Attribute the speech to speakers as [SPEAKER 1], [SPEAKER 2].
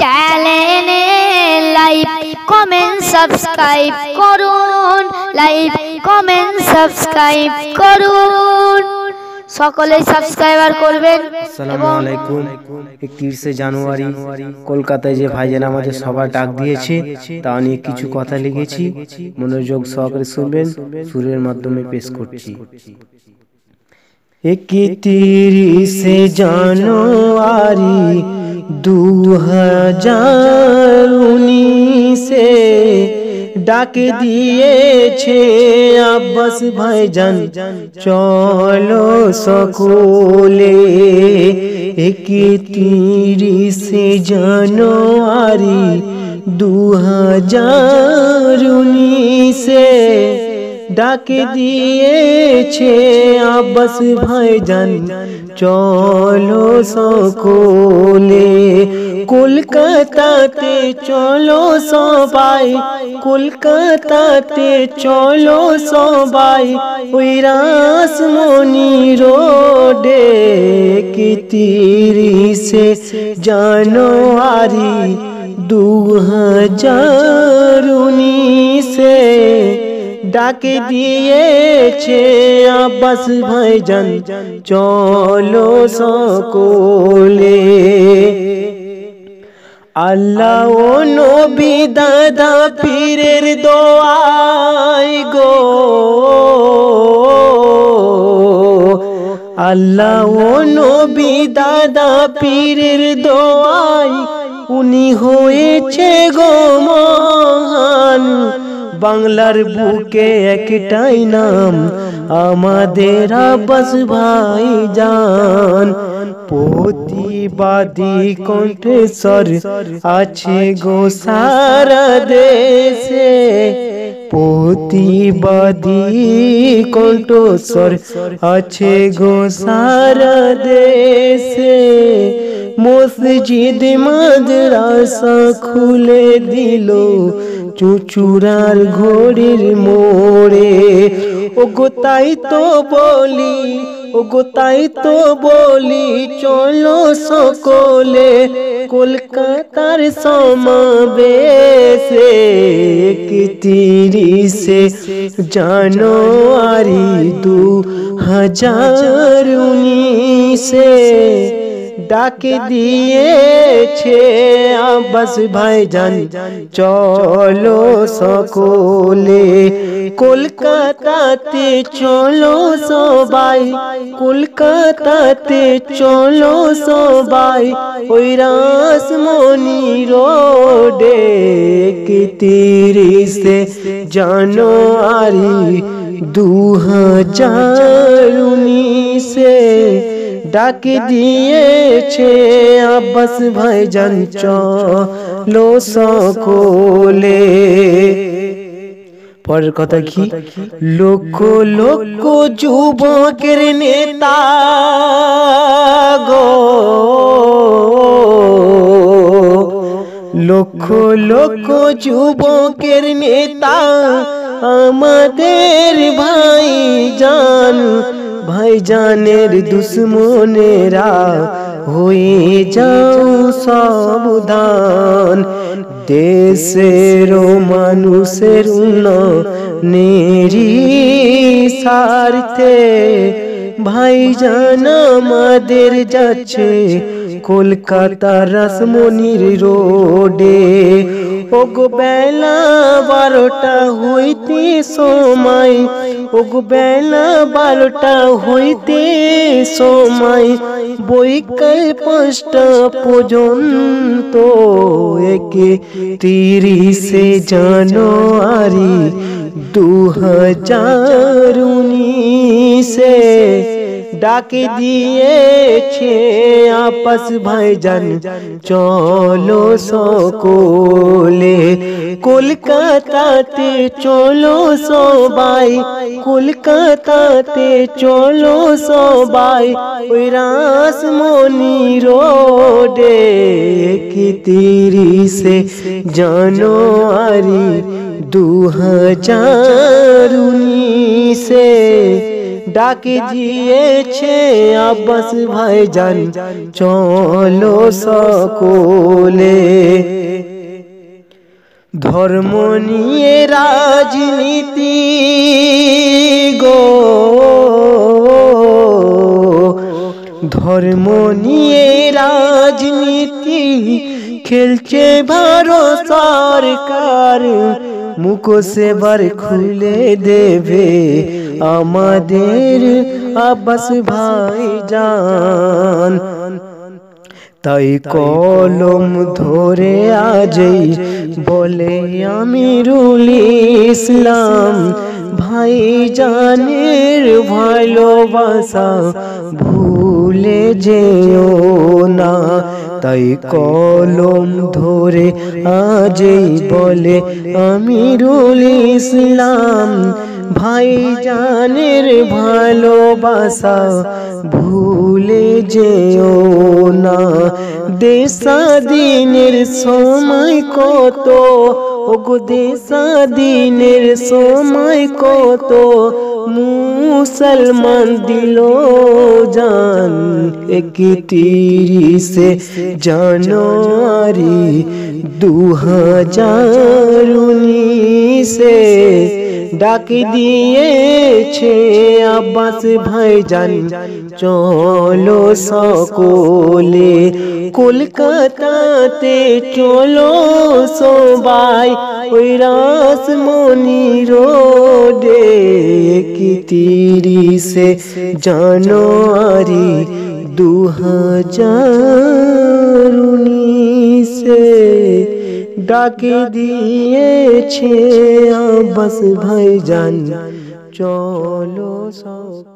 [SPEAKER 1] চ্যানেলে like comment subscribe করুন। Like comment subscribe করুন। সকলে সাবস্ক্রাইবার করবেন
[SPEAKER 2] আসসালামু আলাইকুম। একত্রিশে জানুয়ারি কলকাতায় যে ভাইজান আমাদের সবার ডাক দিয়েছে তা নিয়ে কিছু কথা লিখেছি। মনোযোগ সহকারে শুনবেন সুরের মাধ্যমে পেশ করছি। একত্রিশে জানুয়ারি দু হাজার উনিশে ডাকে দিয়েছে আব্বাস ভাইজান চলো সকলে একত্রিশে জানুয়ারি দু হাজার উনিশে ডাকে দিয়েছে আব্বাস ভাইজান চলো সকলে কলকাতাতে চলো সবাই কলকাতাতে চলো সবাই ওই রাসমণি রোডে কি তিরিশে জানুয়ারি দু হাজার উনিশে ডাকে দিয়েছে আব্বাস ভাইজান চলো সকলে। আল্লাহ ও নবী দাদা পীরের দোয়াই গো। আল্লাহ ও নবী দাদা পীরের দোয়াই উনি হয়েছে গো মহান। বাংলার বুকে একটাই নাম, আমাদের আব্বাস ভাই যান প্রতিবাদী কণ্ঠেশ্বর আছে গো সারা দেশে। প্রতিবাদী কণ্ঠস্বর আছে গো সারা দেশে। মসজিদ মাদ্রাসা খুলে দিল চুচুরার ঘড়ির মোড়ে। ও গো তাই তো বলি ও গো তাই তো বলি, চলো সকলে কলকাতার সমাবেশে। একত্রিশে জানুয়ারি দু হাজার উনিশে। ডাকে দিয়েছে আব্বাস ভাইজান চলো সকলে কলকাতাতে চলো সবাই কলকাতাতে চলো সবাই ওই রাসমণি রোডে কি তিরিশে জানুয়ারি দু হাজার উনিশে। ডাকে দিয়েছে আব্বাস ভাইজান, চলো সকলে। পরের কথা কি? লক্ষ লক্ষ যুবকের নেতা গো। লক্ষ লক্ষ যুবকের নেতা আমাদের ভাই জান ভাইজানের দুশ্মনেরা হয়ে যাও সাবধান। দেশের মানুষের নেরি স্বার্থে ভাইজান আমাদের যাচ্ছে কলকাতা রাসমণির রোডে। ওগো বেলা বারোটা হইতে সময়, ওগো বেলা বারোটা হইতে সময়, বৈকাল পাঁচটা পর্যন্ত একে তিরিশে জানুয়ারি দু হাজার উনিশে ডাকে দিয়েছে আপস ভাইজান চলো সকলে কলকাতাতে চলো সবাই কলকাতাতে চলো সবাই ওই রাসমণি রোডে কি তিরিশে জানুয়ারি দু হাজার উনিশে ডাকে দিয়েছে আব্বাস ভাইজান, চলো সকলে। ধর্ম নিয়ে রাজনীতি গো। ধর্ম নিয়ে রাজনীতি খেলছে ভারত সরকার। মুখোশে বার খুলে দেবে আমাদের আব্বাস ভাই জান তাই কলম ধরে আজই বলে আমিরুল ইসলাম। ভাই জানের ভালোবাসা ভুলে যেও না। তাই কলম ধরে আজই বলে, আমিরুল ইসলাম ভাই জানের ভালোবাসা ভুলে যেও না। দেশাদিনের সময় কত ওগো দেশাদিনের সময় কত মুসলমান দিল জান। একত্রিশে জানুয়ারি দু হাজার উনিশে ডাক দিয়েছে আব্বাস ভাই জান চলো সকলে কলকাতাতে চলো সবাই, ওই রাসমণি রোডে কি তিরিশে জানুয়ারি দু হাজার ডাকে দিয়েছে আব্বাস ভাইজান, চলো সকলে